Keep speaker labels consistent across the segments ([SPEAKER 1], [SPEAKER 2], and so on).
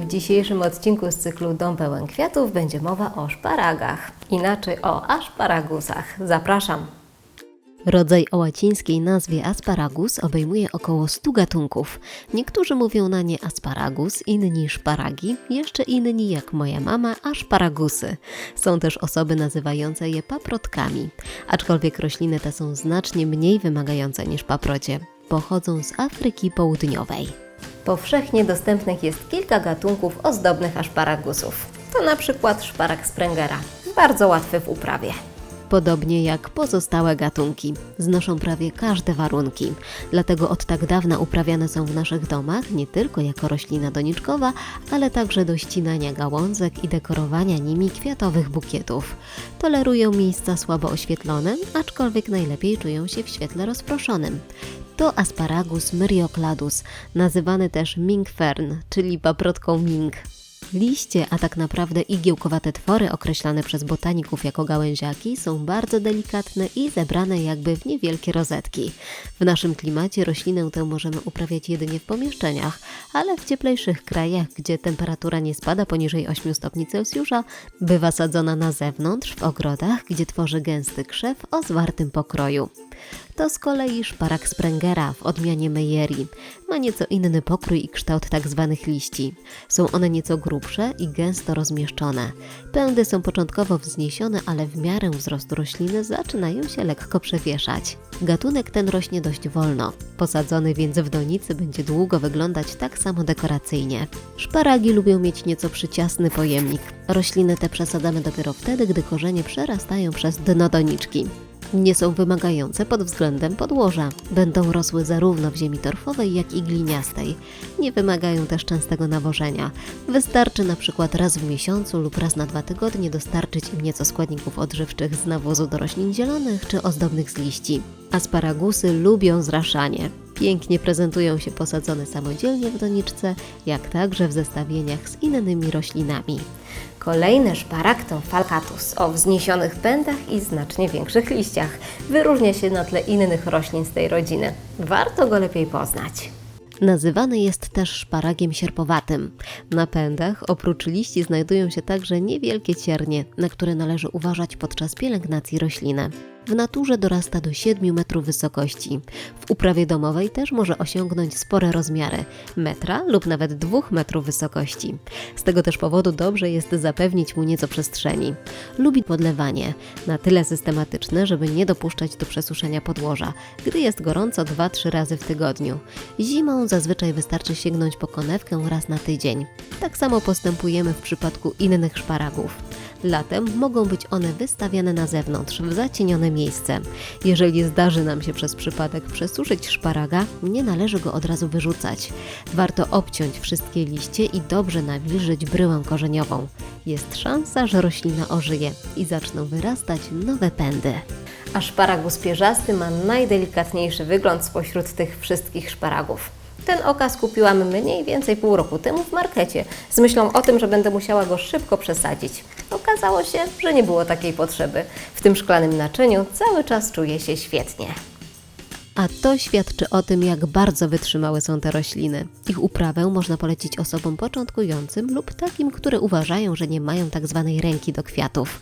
[SPEAKER 1] W dzisiejszym odcinku z cyklu Dom pełen kwiatów będzie mowa o szparagach, inaczej o aszparagusach. Zapraszam! Rodzaj o łacińskiej nazwie asparagus obejmuje około 100 gatunków. Niektórzy mówią na nie asparagus, inni szparagi, jeszcze inni, jak moja mama, aszparagusy. Są też osoby nazywające je paprotkami, aczkolwiek rośliny te są znacznie mniej wymagające niż paprocie. Pochodzą z Afryki Południowej. Powszechnie dostępnych jest kilka gatunków ozdobnych aszparagusów. To na przykład szparag Sprengera, bardzo łatwy w uprawie. Podobnie jak pozostałe gatunki, znoszą prawie każde warunki. Dlatego od tak dawna uprawiane są w naszych domach nie tylko jako roślina doniczkowa, ale także do ścinania gałązek i dekorowania nimi kwiatowych bukietów. Tolerują miejsca słabo oświetlone, aczkolwiek najlepiej czują się w świetle rozproszonym. To asparagus myriokladus, nazywany też ming fern, czyli paprotką ming. Liście, a tak naprawdę igiełkowate twory określane przez botaników jako gałęziaki są bardzo delikatne i zebrane jakby w niewielkie rozetki. W naszym klimacie roślinę tę możemy uprawiać jedynie w pomieszczeniach, ale w cieplejszych krajach, gdzie temperatura nie spada poniżej 8 stopni Celsjusza, bywa sadzona na zewnątrz, w ogrodach, gdzie tworzy gęsty krzew o zwartym pokroju. To z kolei szparak Sprengera w odmianie Meyeri. Ma nieco inny pokrój i kształt tak zwanych liści. Są one nieco grubsze i gęsto rozmieszczone. Pędy są początkowo wzniesione, ale w miarę wzrostu rośliny zaczynają się lekko przewieszać. Gatunek ten rośnie dość wolno. Posadzony więc w donicy będzie długo wyglądać tak samo dekoracyjnie. Szparagi lubią mieć nieco przyciasny pojemnik. Rośliny te przesadzamy dopiero wtedy, gdy korzenie przerastają przez dno doniczki nie są wymagające pod względem podłoża. Będą rosły zarówno w ziemi torfowej, jak i gliniastej. Nie wymagają też częstego nawożenia. Wystarczy na przykład raz w miesiącu lub raz na dwa tygodnie dostarczyć im nieco składników odżywczych z nawozu do roślin zielonych czy ozdobnych z liści. Asparagusy lubią zraszanie. Pięknie prezentują się posadzone samodzielnie w doniczce, jak także w zestawieniach z innymi roślinami. Kolejny szparak to falcatus o wzniesionych pędach i znacznie większych liściach. Wyróżnia się na tle innych roślin z tej rodziny. Warto go lepiej poznać. Nazywany jest też szparagiem sierpowatym. Na pędach oprócz liści znajdują się także niewielkie ciernie, na które należy uważać podczas pielęgnacji rośliny. W naturze dorasta do 7 metrów wysokości. W uprawie domowej też może osiągnąć spore rozmiary metra lub nawet 2 metrów wysokości. Z tego też powodu dobrze jest zapewnić mu nieco przestrzeni. Lubi podlewanie, na tyle systematyczne, żeby nie dopuszczać do przesuszenia podłoża, gdy jest gorąco 2-3 razy w tygodniu. Zimą zazwyczaj wystarczy sięgnąć po konewkę raz na tydzień. Tak samo postępujemy w przypadku innych szparagów. Latem mogą być one wystawiane na zewnątrz, w zacienione miejsce. Jeżeli zdarzy nam się przez przypadek przesuszyć szparaga, nie należy go od razu wyrzucać. Warto obciąć wszystkie liście i dobrze nawilżyć bryłę korzeniową. Jest szansa, że roślina ożyje i zaczną wyrastać nowe pędy. A szparagus pierzasty ma najdelikatniejszy wygląd spośród tych wszystkich szparagów. Ten okaz kupiłam mniej więcej pół roku temu w markecie, z myślą o tym, że będę musiała go szybko przesadzić. Okazało się, że nie było takiej potrzeby. W tym szklanym naczyniu cały czas czuję się świetnie. A to świadczy o tym, jak bardzo wytrzymałe są te rośliny. Ich uprawę można polecić osobom początkującym lub takim, które uważają, że nie mają tak zwanej ręki do kwiatów.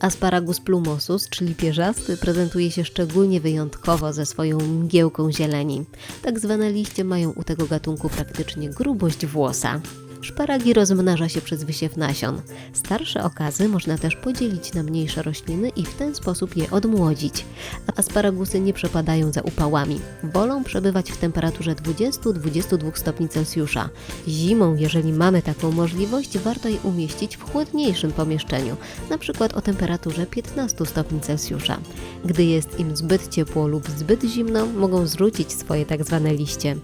[SPEAKER 1] Asparagus plumosus, czyli pierzasty, prezentuje się szczególnie wyjątkowo ze swoją mgiełką zieleni. Tak zwane liście mają u tego gatunku praktycznie grubość włosa. Szparagi rozmnaża się przez wysiew nasion. Starsze okazy można też podzielić na mniejsze rośliny i w ten sposób je odmłodzić. Asparagusy nie przepadają za upałami. Wolą przebywać w temperaturze 20-22 stopni Celsjusza. Zimą, jeżeli mamy taką możliwość, warto je umieścić w chłodniejszym pomieszczeniu, przykład o temperaturze 15 stopni Celsjusza. Gdy jest im zbyt ciepło lub zbyt zimno, mogą zrzucić swoje tak zwane liście.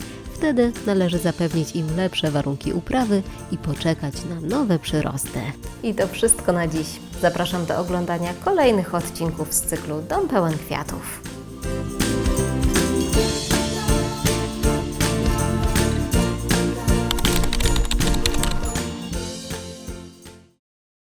[SPEAKER 1] Wtedy należy zapewnić im lepsze warunki uprawy i poczekać na nowe przyrosty. I to wszystko na dziś. Zapraszam do oglądania kolejnych odcinków z cyklu Dom pełen kwiatów.